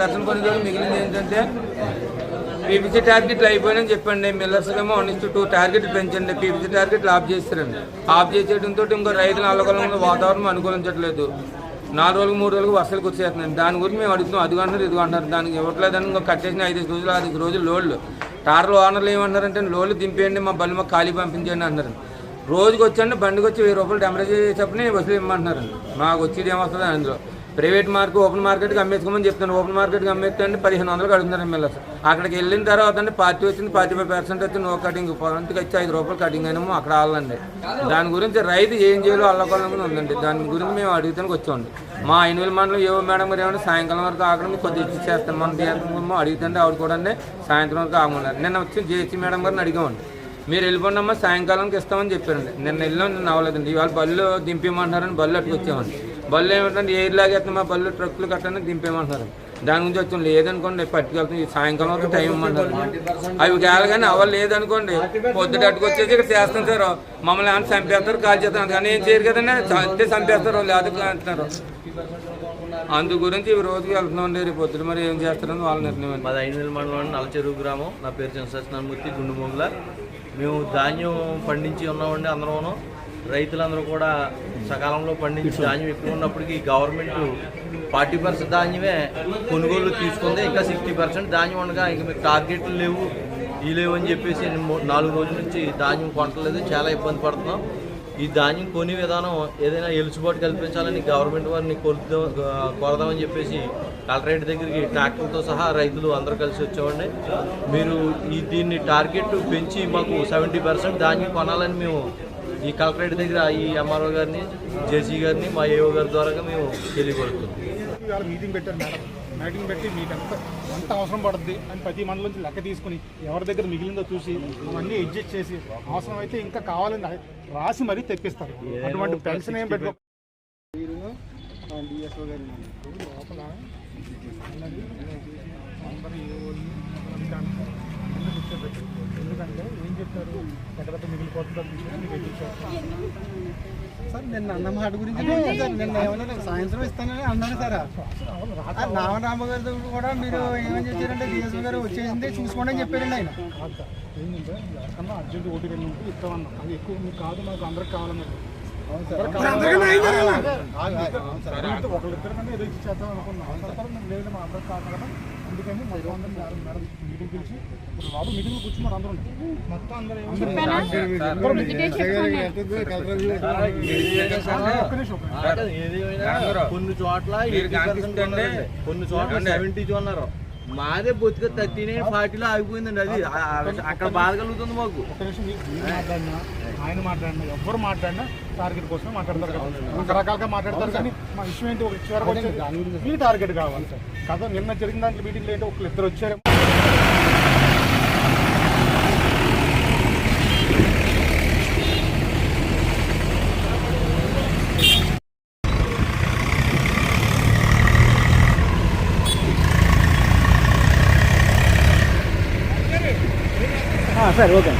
Percent కొనుగోలు మిగిలింది ఏంటంటే పీపీసీ టార్గెట్లు అయిపోయినని చెప్పండి. మిల్లర్స్ ఏమో వన్ ఇస్ టూ టార్గెట్లు పెంచండి. పీపీసీ టార్గెట్లు ఆఫ్ చేస్తారండి. ఆఫ్ చేసేయడంతో ఇంకో రైతులు అల్లకలంగా వాతావరణం అనుకూలించట్లేదు. నాలుగు రోజులు మూడు రోజులు వర్షాలు వచ్చేస్తున్నాయి దాని గురించి మేము అడుగుతున్నాం. అది అంటున్నారు ఇది అంటారు దానికి ఇవ్వట్లేదని ఇంకా కట్టేసిన ఐదు రోజులు ఐదు రోజులు లోడ్లు. టార్లు ఓనర్లు ఏమంటారంటే లోడ్లు దింపేయండి మా బండి మాకు ఖాళీ పంపించండి అన్నారు రోజుకి వచ్చండి బండికి వచ్చి వెయ్యి రూపాయలు టెంపరేచర్ చేసేటప్పుడు వసూలు ఇమ్మంటున్నారు మాకు వచ్చేది ఏమొస్తుంది అందులో. ప్రైవేట్ మార్కెట్ ఓపెన్ మార్కెట్కి అమ్మేసుకోమని చెప్తాను ఓపెన్ మార్కెట్కి అమ్మేస్తే పదిహేను వందలు అడుగుతున్నారు ఎమ్మెల్యే అక్కడికి వెళ్ళిన తర్వాత అంటే పార్టీ వచ్చింది పార్టీ ఫైవ్ పర్సెంట్ వచ్చి నో కటింగ్. పొలంటికి వచ్చి ఐదు రూపాయలు కటింగ్ అయినాము అక్కడ వాళ్ళండి దాని గురించి రైతు ఏం చేయాలో అల్లకొల్లని ఉందండి. దాని గురించి మేము అడుగుతానికి వచ్చామండి. మా ఎనిమిది మండలం ఏవో మేడం గారు ఏమన్నా సాయంకాలం వరకు ఆకలి మీకు కొద్దిగా ఇచ్చేస్తాను. మన దేశం అడుగుతుంటే ఆవిడ కూడా సాయంత్రం వరకు ఆగమన్నారు. నిన్న వచ్చి జేసీ మేడం గారిని అడిగామండి. మీరు వెళ్ళిపోండి అమ్మా సాయంకాలంకి ఇస్తామని చెప్పారండి. నిన్న వెళ్ళాం నిన్న అవ్వలేదండి. ఇవాళ బళ్ళు దింపేయమంటున్నారని బళ్ళు అట్టుకొచ్చామండి. బళ్ళు ఏమిటంటే ఎయిర్ లాగేస్తున్నా మా బళ్ళు ట్రక్కులు కట్టని దింపేమంటున్నారు దాని గురించి వచ్చాం లేదనుకోండి పట్టుకెళ్తాం సాయంకాలం వరకు టైం ఇవ్వమంటారు అవి కాదు కానీ అవ్వాలి లేదనుకోండి పొద్దుట ఇక్కడ చేస్తాం సార్. మమ్మల్ని ఏమైనా చంపేస్తారు కాల్ చేస్తారు. కానీ ఏం చేయరు కదండి? అంతే చంపేస్తారు లేదా అంటున్నారు. అందు గురించి ఈ రోజుకి వెళ్తున్నాం రేపు పొద్దున మరి ఏం చేస్తారని వాళ్ళ నిర్ణయం అండి. మాది ఐనవేల మండలం నలచెరువు గ్రామం. నా పేరు చంద్ర సత్యనారాయణమూర్తి మేము ధాన్యం పండించి ఉన్నామండి అందరం రైతులందరూ కూడా సకాలంలో పండించి ధాన్యం ఎక్కువ ఉన్నప్పటికీ గవర్నమెంట్ ఫార్టీ పర్సెంట్ ధాన్యమే కొనుగోలు తీసుకుంది. ఇంకా సిక్స్టీ పర్సెంట్ ధాన్యం ఉండగా ఇంకా మీకు టార్గెట్లు లేవు. ఈ లేవు అని చెప్పేసి మూ- నాలుగు రోజుల నుంచి ధాన్యం కొనట్లేదు. చాలా ఇబ్బంది పడుతున్నాం. ఈ ధాన్యం కొనే విధానం ఏదైనా ఎలుచుబాటు కల్పించాలని గవర్నమెంట్ వారిని కొలుద్దాం కోరదామని చెప్పేసి కలెక్టరేట్ దగ్గరికి ట్రాక్టర్తో సహా రైతులు అందరూ కలిసి వచ్చామండి మీరు ఈ దీన్ని టార్గెట్ పెంచి మాకు సెవెంటీ పర్సెంట్ ధాన్యం కొనాలని మేము ఈ కలెక్టరేట్ దగ్గర ఈ ఎంఆర్ఓ గారిని జేసీ గారిని మా ఏఓ గారి ద్వారా మేము ఇవాళ మీటింగ్ పెట్టారు మేడం. మీటింగ్ పెట్టి మీకు ఎంత ఎంత అవసరం పడుద్ది అని ప్రతి మండలం నుంచి లెక్క తీసుకుని ఎవరి దగ్గర మిగిలిందో చూసి అవన్నీ అడ్జస్ట్ చేసి అవసరం అయితే ఇంకా కావాలని రాసి మరీ తెప్పిస్తారు. అటువంటి పెన్షన్ ఏం పెట్టుకో డిఎస్ఓ గారి లోపల అన్నది అందరూ ఏ వాళ్ళు చెప్తారు ఎక్కడైతే మిగిలిపోతుందో సార్ నిన్న అన్న మాట గురించి సార్. నిన్న ఏమన్నా సాయంత్రం ఇస్తానని అన్నారు సార్. ఆ రామరామ గారి కూడా మీరు ఏమని చెప్పారంటే డిఎస్పీ గారు వచ్చేసింది చూసుకోండి అని చెప్పారండి ఆయన. ఏంటంటే ఎవరికన్నా అర్జెంట్ ఓటీ రెండు ఉంటే ఇస్తామన్నాం. అది ఎక్కువ మీకు కాదు మాకు అందరికి కావాలన్నారు ఒకళ్ళిద్దరు కన్నా ఏదో ఇచ్చి చేద్దాం అనుకున్నాం. మేము లేదు మా అందరికి కాదు కదా. అందుకని మొత్తం అందరం మేడం మీటింగ్ పిలిచి బాబు మీటింగ్ కూర్చున్నారు అందరూ మొత్తం అందరూ కొన్ని చోట్ల మీరు 80% కనిపిస్తుంటే ఉన్నారండి. కొన్ని చోట్ల సెవెంటీ ఉన్నారు మాదే బొత్తిగా థర్టీ నైన్ ఫార్టీలో ఆగిపోయిందండి అది అక్కడ బాధ కలుగుతుంది మాకు మాట్లాడినా ఆయన మాట్లాడినా ఎవరు మాట్లాడినా టార్గెట్ కోసం మాట్లాడతారు రకరకాలుగా మాట్లాడతారు కానీ మా విషయం ఏంటి ఒక చివరికి వచ్చేది మీ టార్గెట్ కావాలి కదా నిన్న జరిగిన దాంట్లో మీటింగ్ ఏంటి ఒకళ్ళు ఇద్దరు వచ్చారు సార్ ఓకే